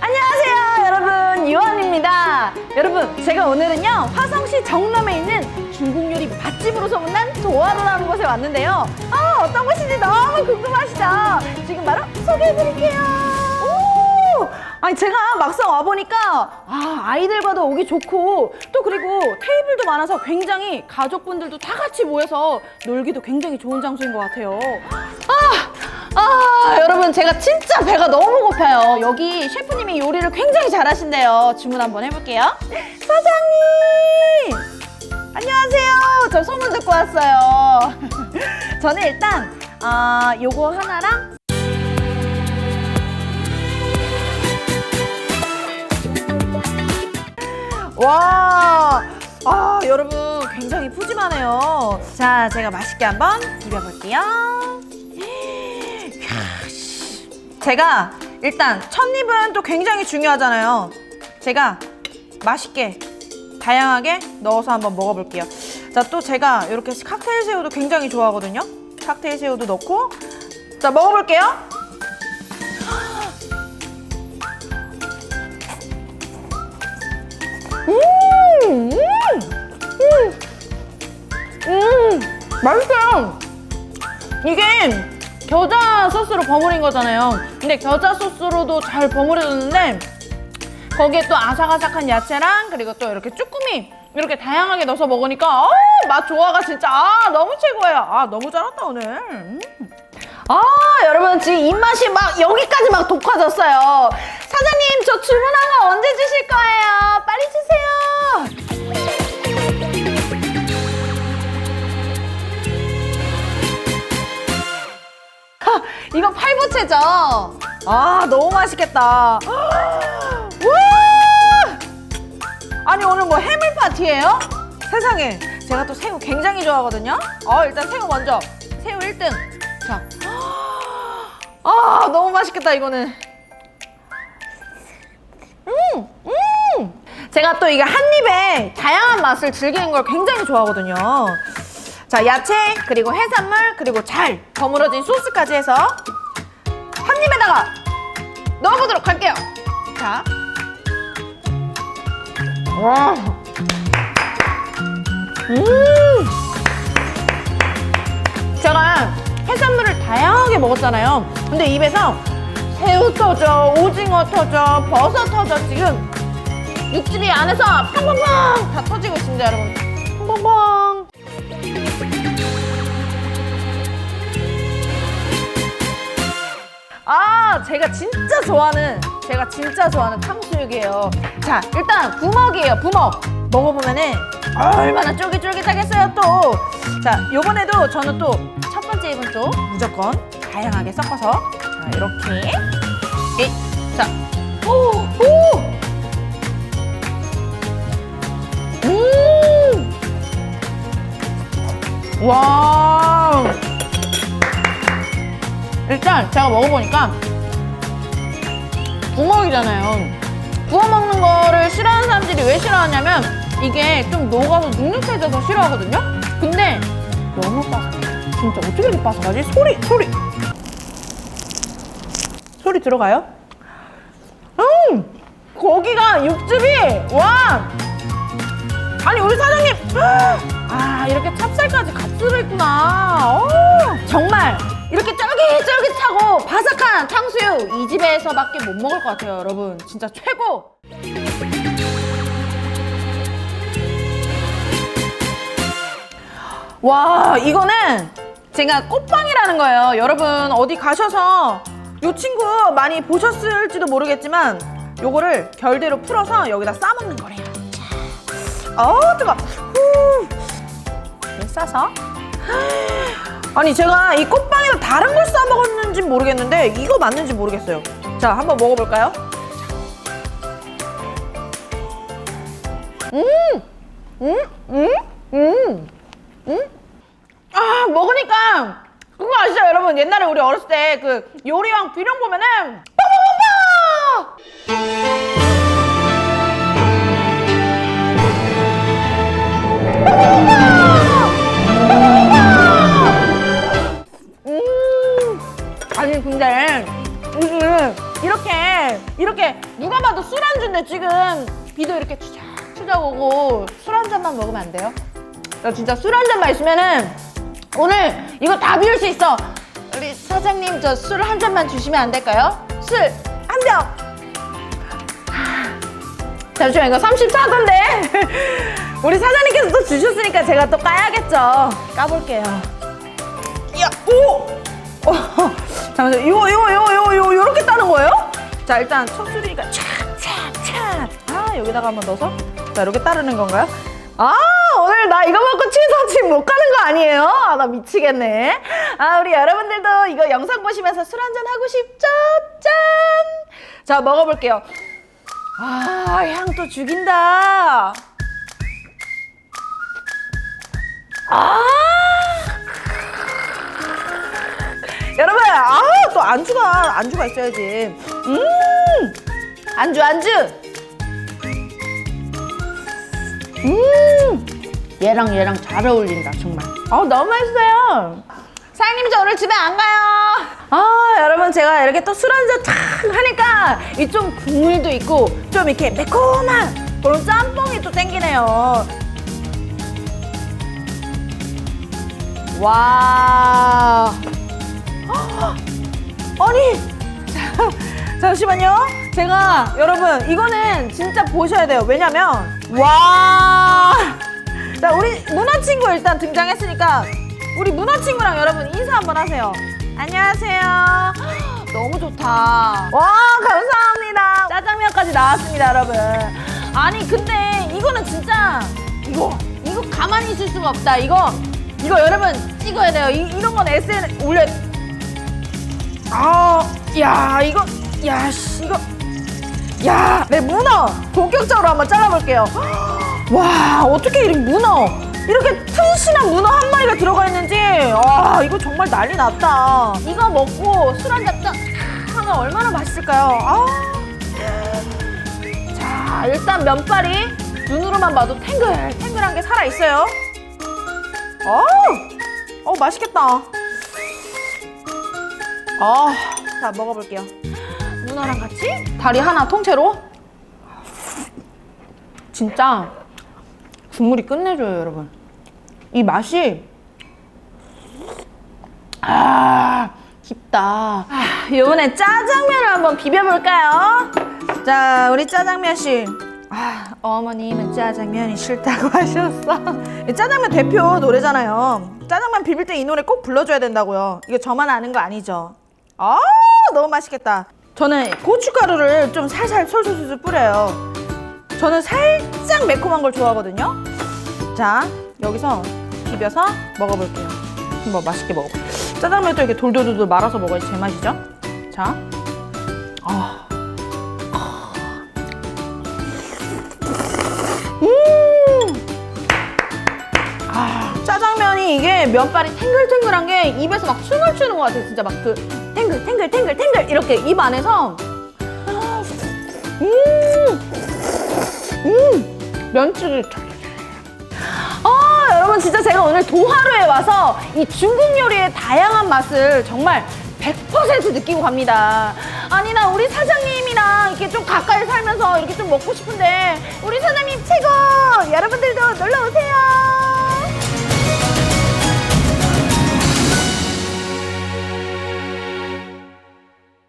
안녕하세요, 여러분. 유원입니다. 여러분, 제가 오늘은요, 화성시 정남에 있는 중국 요리 맛집으로 소문난 도화로라는 곳에 왔는데요. 아, 어떤 곳인지 너무 궁금하시죠? 지금 바로 소개해드릴게요. 오! 아니, 제가 막상 와보니까, 아, 아이들과도 오기 좋고, 또 그리고 테이블도 많아서 굉장히 가족분들도 다 같이 모여서 놀기도 굉장히 좋은 장소인 것 같아요. 아! 아, 여러분, 제가 진짜 배가 너무 고파요. 여기 셰프님이 요리를 굉장히 잘하신대요. 주문 한번 해볼게요. 사장님! 안녕하세요. 저 소문 듣고 왔어요. 저는 일단, 아, 요거 하나랑 와, 아, 여러분 굉장히 푸짐하네요. 자, 제가 맛있게 한번 비벼볼게요. 제가 일단 첫 입은 또 굉장히 중요하잖아요. 제가 맛있게 다양하게 넣어서 한번 먹어볼게요. 자, 또 제가 이렇게 칵테일 새우도 굉장히 좋아하거든요. 칵테일 새우도 넣고 자, 먹어볼게요. 음, 음, 음, 음, 맛있어요. 이게 겨자 소스로 버무린 거잖아요. 근데 겨자 소스로도 잘 버무려졌는데 거기에 또 아삭아삭한 야채랑 그리고 또 이렇게 쭈꾸미 이렇게 다양하게 넣어서 먹으니까 어, 맛 조화가 진짜 아, 너무 최고예요. 아 너무 잘한다 오늘. 음. 아 여러분 지금 입맛이 막 여기까지 막 돋궈졌어요. 사장님 저 주문한 거 언제 주실 거예요? 빨리 주세요. 아, 이거 팔보채죠? 아 너무 맛있겠다. 와! 아니 오늘 뭐 해물 파티예요? 세상에 제가 또 새우 굉장히 좋아하거든요. 어 일단 새우 먼저 새우 1등. 자, 아 너무 맛있겠다 이거는. 음, 음. 제가 또 이게 한 입에 다양한 맛을 즐기는 걸 굉장히 좋아하거든요. 자, 야채, 그리고 해산물, 그리고 잘 버무려진 소스까지 해서 한 입에다가 넣어보도록 할게요. 자. 와. 음. 제가 해산물을 다양하게 먹었잖아요. 근데 입에서 새우 터져, 오징어 터져, 버섯 터져 지금 육즙이 안에서 팡팡팡 다 터지고 있습니다, 여러분. 팡팡팡. 아, 제가 진짜 좋아하는, 제가 진짜 좋아하는 탕수육이에요. 자, 일단 부먹이에요, 부먹. 먹어보면은 얼마나 쫄깃쫄깃하겠어요, 또. 자, 요번에도 저는 또 첫 번째 입은 또 무조건 다양하게 섞어서 자, 이렇게. 에, 자, 오, 오! 음! 와! 일단 제가 먹어보니까 부먹이잖아요. 구워 먹는 거를 싫어하는 사람들이 왜 싫어하냐면 이게 좀 녹아서 눅눅해져서 싫어하거든요. 근데 너무 바삭해. 진짜 어떻게 이렇게 바삭하지? 소리, 소리. 소리 들어가요? 음! 고기가 육즙이 와! 아니 우리 사장님 아 이렇게 찹쌀까지 같이 들어있구나 오, 정말 이렇게 쫄깃쫄깃하고 바삭한 탕수육 이 집에서밖에 못 먹을 것 같아요 여러분 진짜 최고 와 이거는 제가 꽃빵이라는 거예요 여러분 어디 가셔서 이 친구 많이 보셨을지도 모르겠지만 요거를 결대로 풀어서 여기다 싸먹는 거래요. 어 뜨거. 후. 싸서. 아니 제가 이 꽃빵에다 다른 걸 싸 먹었는지 모르겠는데 이거 맞는지 모르겠어요. 자 한번 먹어볼까요? 음 음 음 음! 음? 아 먹으니까 그거 아시죠 여러분? 옛날에 우리 어렸을 때 그 요리왕 비룡 보면은 빵빵빵빵 음 아니 근데 이렇게 이렇게 누가 봐도 술안주인데 지금 비도 이렇게 추적 추적 오고 술 한 잔만 먹으면 안 돼요? 나 진짜 술 한 잔만 있으면은 오늘 이거 다 비울 수 있어. 우리 사장님 저 술 한 잔만 주시면 안 될까요? 술 한 병. 잠시만 이거 34도인데 우리 사장님께서 또 주셨으니까 제가 또 까야겠죠. 까볼게요. 야, 오! 어, 잠시만, 이거, 이거, 이거, 이거, 이거, 이렇게 따는 거예요? 자, 일단 첫 술이니까 촥, 촥, 촥. 아, 여기다가 한번 넣어서. 자, 이렇게 따르는 건가요? 아, 이거 먹고 취사집 못 가는 거 아니에요? 아, 나 미치겠네. 아, 우리 여러분들도 이거 영상 보시면서 술 한잔 하고 싶죠? 짠! 자, 먹어볼게요. 아, 향 또 죽인다. 아! 여러분, 아, 또 안주가, 안주가 있어야지. 음! 안주, 안주! 음! 얘랑 얘랑 잘 어울린다, 정말. 아, 너무 맛있어요. 사장님, 저 오늘 집에 안 가요. 아, 여러분, 제가 이렇게 또 술 한잔 탁 하니까 이 좀 국물도 있고 좀 이렇게 매콤한 그런 짬뽕이 또 땡기네요. 와. 아니 자, 잠시만요 제가 여러분 이거는 진짜 보셔야 돼요 왜냐면 와 자 우리 누나 친구 일단 등장했으니까 우리 누나 친구랑 여러분 인사 한번 하세요. 안녕하세요. 너무 좋다. 와 감사합니다. 짜장면까지 나왔습니다 여러분. 아니 근데 이거는 진짜 이거 이거 가만히 있을 수가 없다. 이거 이거 여러분 찍어야 돼요. 이, 이런 건 SN 올려. 아, 야, 이거, 야, 씨, 이거, 야, 내 문어 본격적으로 한번 잘라볼게요. 와, 어떻게 이 문어 이렇게 튼실한 문어 한 마리가 들어가 있는지, 와, 이거 정말 난리 났다. 이거 먹고 술 한 잔 딱 하면 얼마나 맛있을까요? 아, 자, 일단 면발이 눈으로만 봐도 탱글, 탱글한 게 살아 있어요. 어, 어, 맛있겠다. 아, 자 먹어볼게요. 문어랑 같이 다리 하나 통째로. 진짜 국물이 끝내줘요, 여러분. 이 맛이 아 깊다. 아, 이번에 짜장면을 한번 비벼볼까요? 자, 우리 짜장면 씨. 아, 어머님은 짜장면이 싫다고 하셨어. 이 짜장면 대표 노래잖아요. 짜장면 비빌 때 이 노래 꼭 불러줘야 된다고요. 이거 저만 아는 거 아니죠? 아, 너무 맛있겠다. 저는 고춧가루를 좀 살살 솔솔솔 뿌려요. 저는 살짝 매콤한 걸 좋아하거든요. 자, 여기서 비벼서 먹어볼게요. 한번 맛있게 먹어. 짜장면도 이렇게 돌돌돌돌 말아서 먹어야지 제맛이죠. 자, 아, 아, 짜장면이 이게 면발이 탱글탱글한 게 입에서 막 춤을 추는 것 같아요. 진짜 막 그 탱글 탱글 탱글 탱글 이렇게 입 안에서 음, 음, 면치기. 아, 여러분 진짜 제가 오늘 도하루에 와서 이 중국 요리의 다양한 맛을 정말 100% 느끼고 갑니다. 아니 나 우리 사장님이랑 이렇게 좀 가까이 살면서 이렇게 좀 먹고 싶은데 우리 사장님 최고! 여러분들도 놀러 오세요.